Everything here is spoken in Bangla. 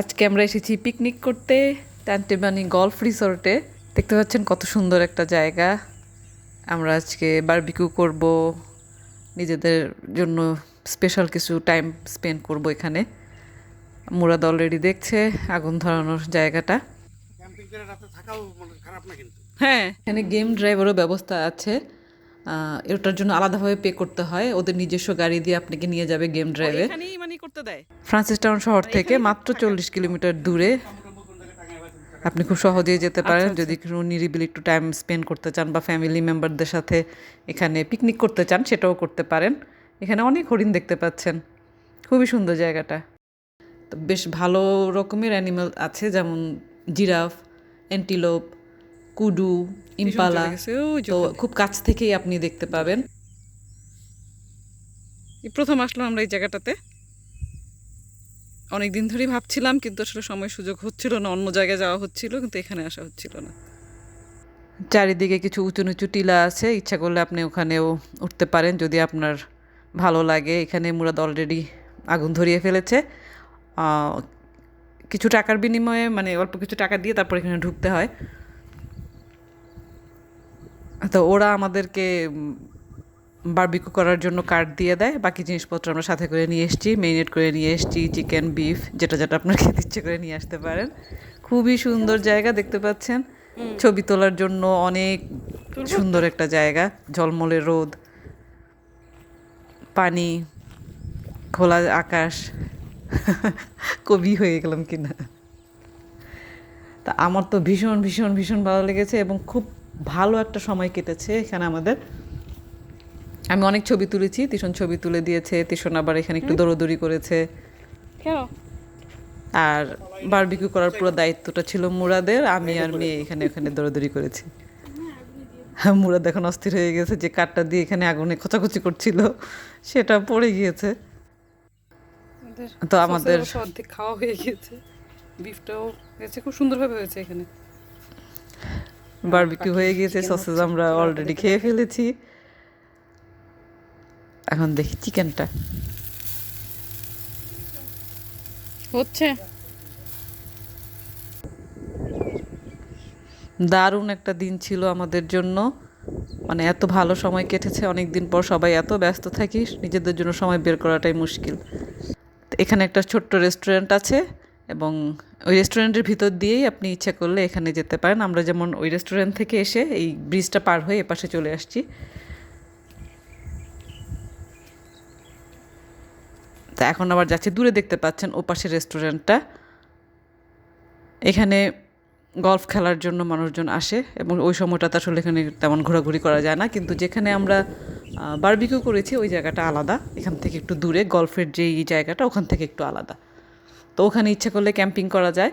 আজকে আমরা এসেছি পিকনিক করতে টানটেবানি গলফ রিসর্টে দেখতে পাচ্ছেন কত সুন্দর একটা জায়গা। আমরা আজকে বারবিকিউ করব নিজেদের জন্য স্পেশাল কিছু টাইম স্পেন্ড করব এখানে। মুরাদ অলরেডি দেখছে আগুন ধরানোর জায়গাটা। হ্যাঁ এখানে গেম ড্রাইভারও ব্যবস্থা আছে। এটার জন্য আলাদাভাবে পে করতে হয়। ওদের নিজস্ব গাড়ি দিয়ে আপনাকে নিয়ে যাবে গেম ড্রাইভে এখানেই মানে করতে দেয়? ফ্রান্সিস টাউন শহর থেকে মাত্র চল্লিশ কিলোমিটার দূরে। আপনি খুব সহজেই যেতে পারেন। যদি কোনো নিরিবিলি একটু টাইম স্পেন্ড করতে চান বা ফ্যামিলি মেম্বারদের সাথে এখানে পিকনিক করতে চান সেটাও করতে পারেন। এখানে অনেক হরিণ দেখতে পাচ্ছেন। খুবই সুন্দর জায়গাটা। তো বেশ ভালো রকমের অ্যানিমাল আছে যেমন জিরাফ অ্যান্টিলোপ কুডু ইম্পালা তো খুব কাছ থেকেই আপনি দেখতে পাবেন। প্রথম আসলাম আমরা এই জায়গাটাতে। অনেক দিন ধরেই ভাবছিলাম কিন্তু আসলে সময় সুযোগ হচ্ছিল না অন্য জায়গায় যাওয়া হচ্ছিল কিন্তু এখানে আসা হচ্ছিল না। চারিদিকে কিছু উঁচু নিচু টিলা আছে ইচ্ছা করলে আপনি ওখানেও উঠতে পারেন যদি আপনার ভালো লাগে। এখানে মুরাদ অলরেডি আগুন ধরিয়ে ফেলেছে। আহ, কিছু টাকার বিনিময়ে মানে অল্প কিছু টাকা দিয়ে তারপর এখানে ঢুকতে হয়। তো ওরা আমাদেরকে বারবিকু করার জন্য কার্ড দিয়ে দেয়। বাকি জিনিসপত্র আমরা সাথে করে নিয়ে এসেছি মেরিনেট করে নিয়ে এসেছি চিকেন বিফ যেটা যেটা আপনার খেতে ইচ্ছে করে নিয়ে আসতে পারেন। খুবই সুন্দর জায়গা দেখতে পাচ্ছেন? ছবি তোলার জন্য অনেক সুন্দর একটা জায়গা ঝলমলে রোদ পানি খোলা আকাশ। কবি হয়ে গেলাম কিনা? তা আমার তো ভীষণ ভীষণ ভীষণ ভালো লেগেছে এবং খুব ভালো একটা সময় কেটেছে এখানে আমাদের। আমি অনেক ছবি তুলেছি তিশন ছবি তুলে দিয়েছে তিশন আবার এখানে একটু দৌড়দৌড়ি করেছে। কেন? আর বারবিকিউ করার পুরো দায়িত্বটা ছিল মুরাদের আমি আর মেয়ে এখানে ওখানে দৌড়াদৌড়ি করেছি। হ্যাঁ মুরাদ এখন অস্থির হয়ে গেছে যে কাঠটা দিয়ে এখানে আগুনে খোঁচাখুচি করছিল সেটা পড়ে গিয়েছে। তো আমাদের খাওয়া হয়ে গিয়েছে বিফটাও হয়েছে খুব সুন্দরভাবে হয়েছে এখানে। বারবিকিউ হয়ে গিয়েছে সসেজ আমরা অলরেডি খেয়ে ফেলেছি। এখন দেখি চিকেনটা হচ্ছে। দারুণ একটা দিন ছিল আমাদের জন্য। মানে এত ভালো সময় কেটেছে অনেক দিন পর সবাই এত ব্যস্ত থাকিস নিজেদের জন্য সময় বের করাটাই মুশকিল। তো এখানে একটা ছোট্ট রেস্টুরেন্ট আছে। এবং ওই রেস্টুরেন্টের ভিতর দিয়েই আপনি ইচ্ছা করলে এখানে যেতে পারেন। আমরা যেমন ওই রেস্টুরেন্ট থেকে এসে এই ব্রিজটা পার হয়ে এপাশে চলে আসছি। তা এখন আবার যাচ্ছি, দূরে দেখতে পাচ্ছেন ওপাশে রেস্টুরেন্টটা এখানে গলফ খেলার জন্য মানুষজন আসে এবং ওই সময়টাতে আসলে এখানে তেমন ঘোরাঘুরি করা যায় না। কিন্তু যেখানে আমরা বারবিকিউ করেছি, ওই জায়গাটা আলাদা। এখান থেকে একটু দূরে গলফের যেই জায়গাটা, ওখান থেকে একটু আলাদা। তো ওখানে ইচ্ছা করলে ক্যাম্পিং করা যায়।